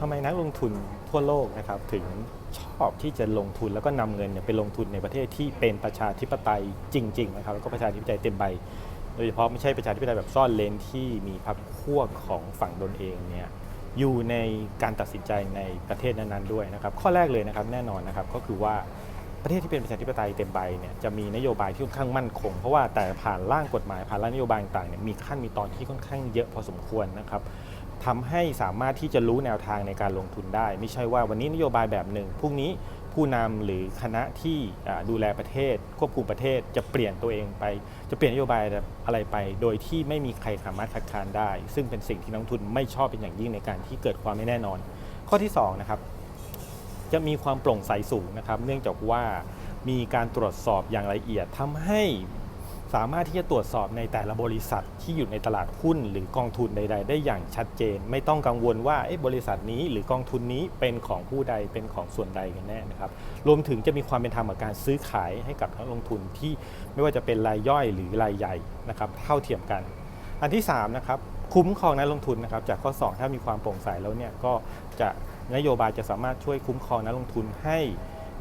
ทำไมนักลงทุนทั่วโลกนะครับถึงชอบที่จะลงทุนแล้วก็นำเงินไปลงทุนในประเทศที่เป็นประชาธิปไตยจริงๆนะครับแล้วก็ประชาธิปไตยเต็มใบ โดยเฉพาะไม่ใช่ประชาธิปไตยแบบซ่อนเลนที่มีพรรคพวกของฝั่งตนเองเนี่ยอยู่ในการตัดสินใจในประเทศนั้นๆด้วยนะครับข้อแรกเลยนะครับแน่นอนนะครับก็คือว่าประเทศที่เป็นประชาธิปไตยเต็มใบเนี่ยจะมีนโยบายที่ค่อนข้างมั่นคง เพราะว่าแต่ผ่านร่างกฎหมายผ่านร่างนโยบายต่างๆเนี่ยมีขั้นมีตอนที่ค่อนข้างเยอะพอสมควรนะครับ ทำให้สามารถที่จะรู้แนวทางในการลงทุนได้ ไม่ใช่ว่าวันนี้นโยบายแบบหนึ่งพรุ่งนี้ผู้นำหรือคณะที่ดูแลประเทศ ควบคุมประเทศจะเปลี่ยนตัวเองไป จะเปลี่ยนนโยบายอะไรไป โดยที่ไม่มีใครสามารถคัดค้านได้ ซึ่งเป็นสิ่งที่นักทุนไม่ชอบเป็นอย่างยิ่งในการที่เกิดความไม่แน่นอน ข้อที่สองนะครับจะมีความโปร่งใสสูงนะครับ เนื่องจากว่ามีการตรวจสอบอย่างละเอียดทำให้ สามารถที่จะตรวจสอบในแต่ละบริษัทที่อยู่ในตลาดหุ้นหรือกองทุนใด ๆ ได้อย่างชัดเจน ไม่ต้องกังวลว่าบริษัทนี้หรือกองทุนนี้เป็นของผู้ใดเป็นของส่วนใดกันแน่นะครับรวมถึงจะมีความเป็นธรรมกับการซื้อขายให้กับนักลงทุนที่ไม่ว่าจะเป็นรายย่อยหรือรายใหญ่นะครับเท่าเทียมกัน อันที่3นะครับคุ้มครองนักลงทุนนะครับจากข้อ 2 ถ้ามีความโปร่งใสแล้วเนี่ยก็จะนโยบายจะสามารถช่วยคุ้มครองนักลงทุนให้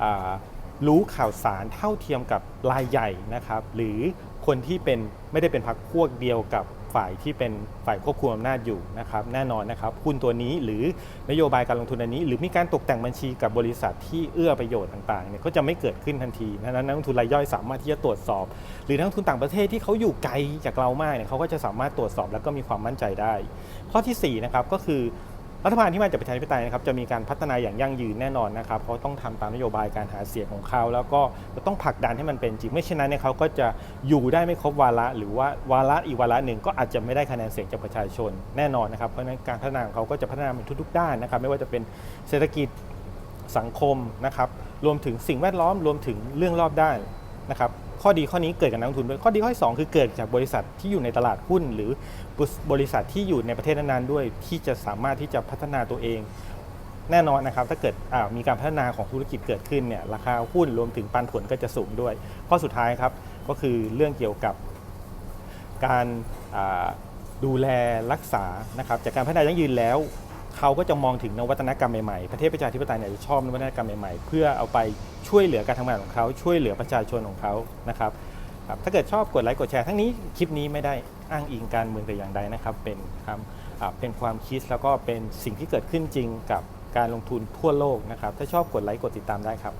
อ่า รู้ข่าวสารเท่าเทียมกับรายใหญ่นะครับหรือคนที่เป็นไม่ได้เป็นพรรคพวกเดียวกับฝ่ายที่เป็นฝ่ายควบคุมอำนาจอยู่นะครับแน่นอนนะครับหุ้นตัวนี้หรือนโยบายการลงทุนอันนี้ หรือมีการตกแต่งบัญชีกับบริษัทที่เอื้อประโยชน์ต่างๆเนี่ยก็จะไม่เกิดขึ้นทันทีดังนั้นนักลงทุนรายย่อยสามารถที่จะตรวจสอบ หรือนักลงทุนต่างประเทศที่เขาอยู่ไกลจากเรามากเนี่ยเขาก็จะสามารถตรวจสอบแล้วก็มีความมั่นใจได้ ข้อทีสี่4นะครับก็คือ รัฐบาลที่มาจากประชาธิปไตยนะครับจะมีการพัฒนาอย่างยั่งยืนแน่นอนนะครับเขาต้องทำตามนโยบายการหาเสียงของเขา แล้วก็ต้องผลักดันให้มันเป็นจริงไม่เช่นนั้นเนี่ยเขาก็จะอยู่ได้ไม่ครบวาระ หรือว่าวาระอีกวาระหนึ่งก็อาจจะไม่ได้คะแนนเสียงจากประชาชนแน่นอนนะครับเพราะฉะนั้นการพัฒนาของเขาก็จะพัฒนาในทุก ๆ ด้านนะครับไม่ว่าจะเป็นเศรษฐกิจสังคมนะครับรวมถึงสิ่งแวดล้อมรวมถึงเรื่องรอบด้านนะครับ ข้อดีข้อนี้เกิดกับนักลงทุนด้วยข้อดีข้อที่สองคือเกิดจากบริษัทที่อยู่ในตลาดหุ้น หรือบริษัทที่อยู่ในประเทศนั้นๆด้วย ที่จะสามารถที่จะพัฒนาตัวเอง แน่นอนนะครับ ถ้าเกิดมีการพัฒนาของธุรกิจเกิดขึ้นเนี่ยราคาหุ้นรวมถึงปันผลก็จะสูงด้วย ข้อสุดท้ายครับก็คือเรื่องเกี่ยวกับการดูแลรักษานะครับจากการพัฒนายั่งยืนแล้วเขาก็จะมองถึงนวัตกรรมใหม่ๆ ประเทศประชาธิปไตยเนี่ยชอบนวัตกรรมใหม่ๆ เพื่อเอาไป ช่วยเหลือการทำงานของเขาช่วยเหลือประชาชนของเขานะครับครับถ้าเกิดชอบกดไลค์กดแชร์ทั้งนี้คลิปนี้ไม่ได้อ้างอิงการเมืองแต่อย่างใดนะครับ เป็นคำอ่าเป็นความคิดแล้วก็เป็นสิ่งที่เกิดขึ้นจริงกับการลงทุนทั่วโลกนะครับ ถ้าชอบกดไลค์กดติดตามได้ครับ